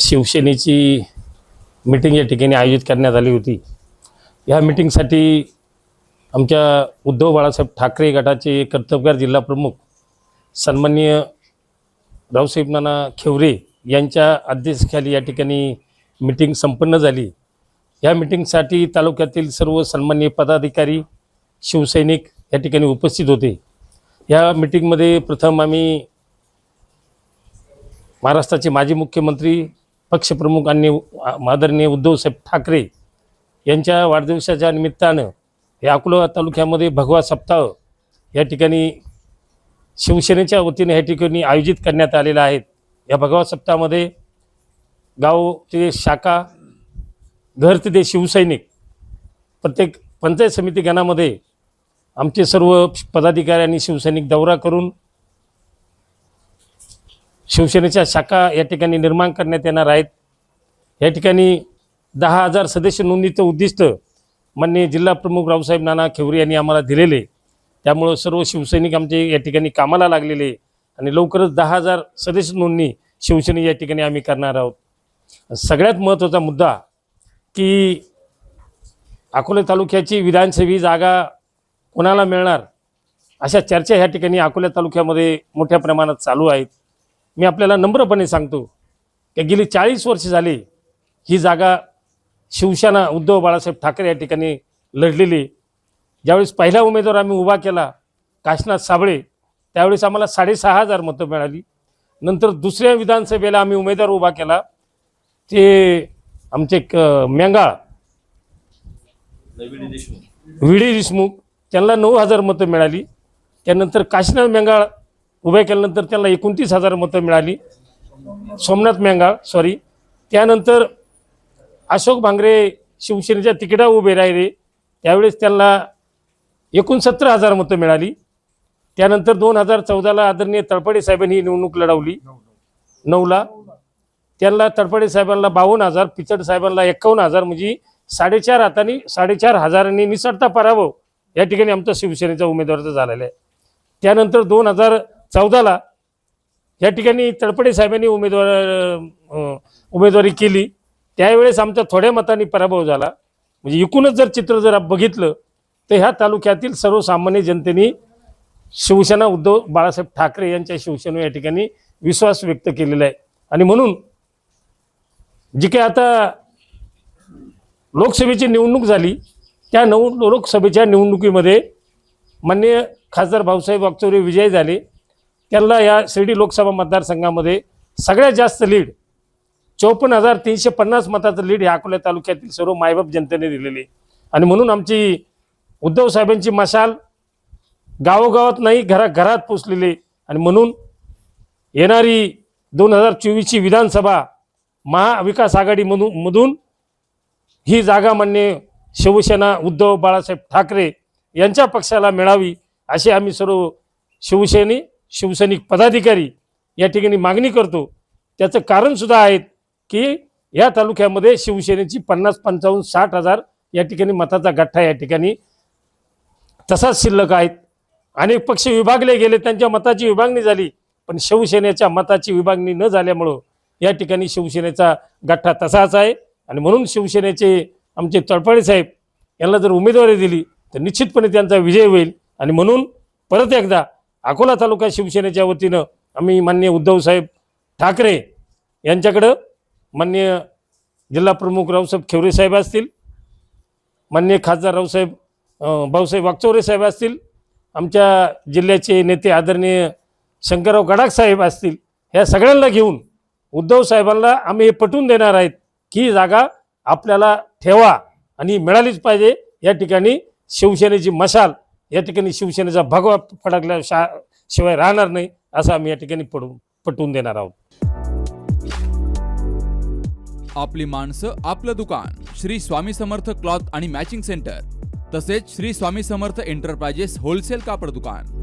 शिवसेनेची मिटिंग या ठिकाणी आयोजित करण्यात आली होती. ह्या मिटिंगसाठी आमच्या उद्धव बाळासाहेब ठाकरे गटाचे कर्तबगार जिल्हा प्रमुख सन्माननीय रावसाहेब नाना खेवरे यांच्या अध्यक्षतेखाली या ठिकाणी मिटिंग संपन्न झाली. या मिटिंगसाठी तालुक्यातील सर्व सन्माननीय पदाधिकारी शिवसैनिक या ठिकाणी उपस्थित होते. या मिटिंगमध्ये प्रथम आम्ही महाराष्ट्राचे माजी मुख्यमंत्री पक्षप्रमुखांनी आणि उद्धव उद्धवसाहेब ठाकरे यांच्या वाढदिवसाच्या निमित्तानं हे अकोला तालुक्यामध्ये भगवा सप्ताह या ठिकाणी शिवसेनेच्या वतीने या ठिकाणी आयोजित करण्यात आलेला आहेत या भगवा सप्ताहामध्ये गाव ते शाखा घर ते ते शिवसैनिक प्रत्येक पंचायत समिती गणामध्ये आमचे सर्व पदाधिकारी आणि शिवसैनिक दौरा करून शिवसेनेच्या शाखा या ठिकाणी निर्माण करण्यात येणार आहेत. या ठिकाणी दहा हजार सदस्य नोंदणीचं उद्दिष्ट माननीय जिल्हा प्रमुख रावसाहेब नाना खेवरे यांनी आम्हाला दिलेले. त्यामुळं सर्व शिवसैनिक आमचे या ठिकाणी कामाला लागलेले आणि लवकरच दहा हजार सदस्य नोंदणी शिवसेने या ठिकाणी आम्ही करणार आहोत. सगळ्यात महत्त्वाचा मुद्दा की अकोले तालुक्याची विधानसभी जागा कोणाला मिळणार? अशा चर्चा ह्या ठिकाणी अकोला तालुक्यामध्ये मोठ्या प्रमाणात चालू आहेत. मी आपल्याला नम्रपणे सांगतो की गेली चाळीस वर्ष झाली ही जागा शिवसेना उद्धव बाळासाहेब ठाकरे या ठिकाणी लढलेली ज्यावेळेस पहिला उमेदवार आम्ही उभा केला काशीनाथ साबळे त्यावेळेस आम्हाला साडेसहा हजार मतं मिळाली. नंतर दुसऱ्या विधानसभेला आम्ही उमेदवार उभा केला. ते आमचे क मेंगाळ विडी देशमुख. त्यांना नऊ हजार मतं मिळाली. त्यानंतर काशीनाथ मेंगाळ उभ्या केल्यानंतर त्यांना एकोणतीस हजार मतं मिळाली. सोमनाथ मेंगाळ सॉरी त्यानंतर अशोक भांगरे शिवसेनेच्या तिकिटावर उभे राहिले. त्यावेळेस त्यांना एकोणसत्तर हजार मतं मिळाली. त्यानंतर दोन हजार चौदाला आदरणीय तळपडे साहेबांनी ही निवडणूक लढवली. नऊला. त्यांना तडफडे साहेबांना बावन्न हजार पिचड साहेबांना एक्कावन्न हजार म्हणजे साडेचार हाताने साडेचार हजारांनी निसटता पराभव या ठिकाणी आमचा शिवसेनेचा उमेदवाराचा झालेला आहे. त्यानंतर दोन हजार चौदाला या ठिकाणी तडपडे साहेबांनी उमेदवार उमेदवारी केली. त्यावेळेस आमचा थोड्या मतांनी पराभव झाला. म्हणजे एकूणच जर चित्र जर बघितलं तर ह्या तालुक्यातील सर्वसामान्य जनतेने शिवसेना उद्धव बाळासाहेब ठाकरे यांच्या शिवसेने या ठिकाणी विश्वास व्यक्त केलेला आहे. आणि म्हणून जी काही आता लोकसभेची निवडणूक झाली त्या नऊ लोकसभेच्या निवडणुकीमध्ये माननीय खासदार भाऊसाहेब वागचौरे विजयी झाले. त्यांना या शिर्डी लोकसभा मतदारसंघामध्ये सगळ्यात जास्त लीड चौपन्न हजार तीनशे पन्नास मताचं लीड हे अकोला तालुक्यातील सर्व मायबाप जनतेने दिलेले. आणि म्हणून आमची उद्धव साहेबांची मशाल गावोगावात नाही घरा घरात पोचलेली आणि म्हणून येणारी दोन हजार चोवीसची विधानसभा महाविकास आघाडीमधून मधून ही जागा मान्य शिवसेना उद्धव बाळासाहेब ठाकरे यांच्या पक्षाला मिळावी अशी आम्ही सर्व शिवसेने शिवसैनिक पदाधिकारी या ठिकाणी मागणी करतो. त्याचं कारणसुद्धा आहे की या तालुक्यामध्ये शिवसेनेची पन्नास पंचावन्न साठ हजार या ठिकाणी मताचा गठ्ठा या ठिकाणी तसाच शिल्लक आहेत. अनेक पक्ष विभागले गेले त्यांच्या मताची विभागणी झाली पण शिवसेनेच्या मताची विभागणी न झाल्यामुळं या ठिकाणी शिवसेनेचा गठ्ठा तसाच आहे. आणि म्हणून शिवसेनेचे आमचे तळपडे साहेब यांना जर उमेदवारी दिली तर निश्चितपणे त्यांचा विजय होईल. आणि म्हणून परत एकदा अकोला तालुका शिवसेनेच्या वतीनं आम्ही मान्य उद्धवसाहेब ठाकरे यांच्याकडं मान्य जिल्हा प्रमुख रावसाहेब खेवरे साहेब असतील मान्य खासदार रावसाहेब भाऊसाहेब वागचौरे साहेब असतील आमच्या जिल्ह्याचे नेते आदरणीय शंकरराव गडाख साहेब असतील ह्या सगळ्यांना घेऊन उद्धव साहेबांना आम्ही हे पटवून देणार आहेत की जागा आपल्याला ठेवा आणि मिळालीच पाहिजे. या ठिकाणी शिवसेनेची मशाल या ठिकाणी शिवसेनेचा भगवा फडकल्या शा शिवाय राहणार नाही असं आम्ही या ठिकाणी पडवून पटवून देणार आहोत. आपली माणसं आपलं दुकान श्री स्वामी समर्थ क्लॉथ आणि मॅचिंग सेंटर तसेच श्री स्वामी समर्थ एंटरप्राइजेस होलसेल कापड दुकान.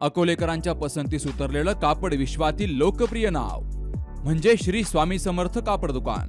अकोलेकरांच्या पसंतीस उतरलेलं कापड विश्वातील लोकप्रिय नाव म्हणजे श्री स्वामी समर्थ कापड दुकान.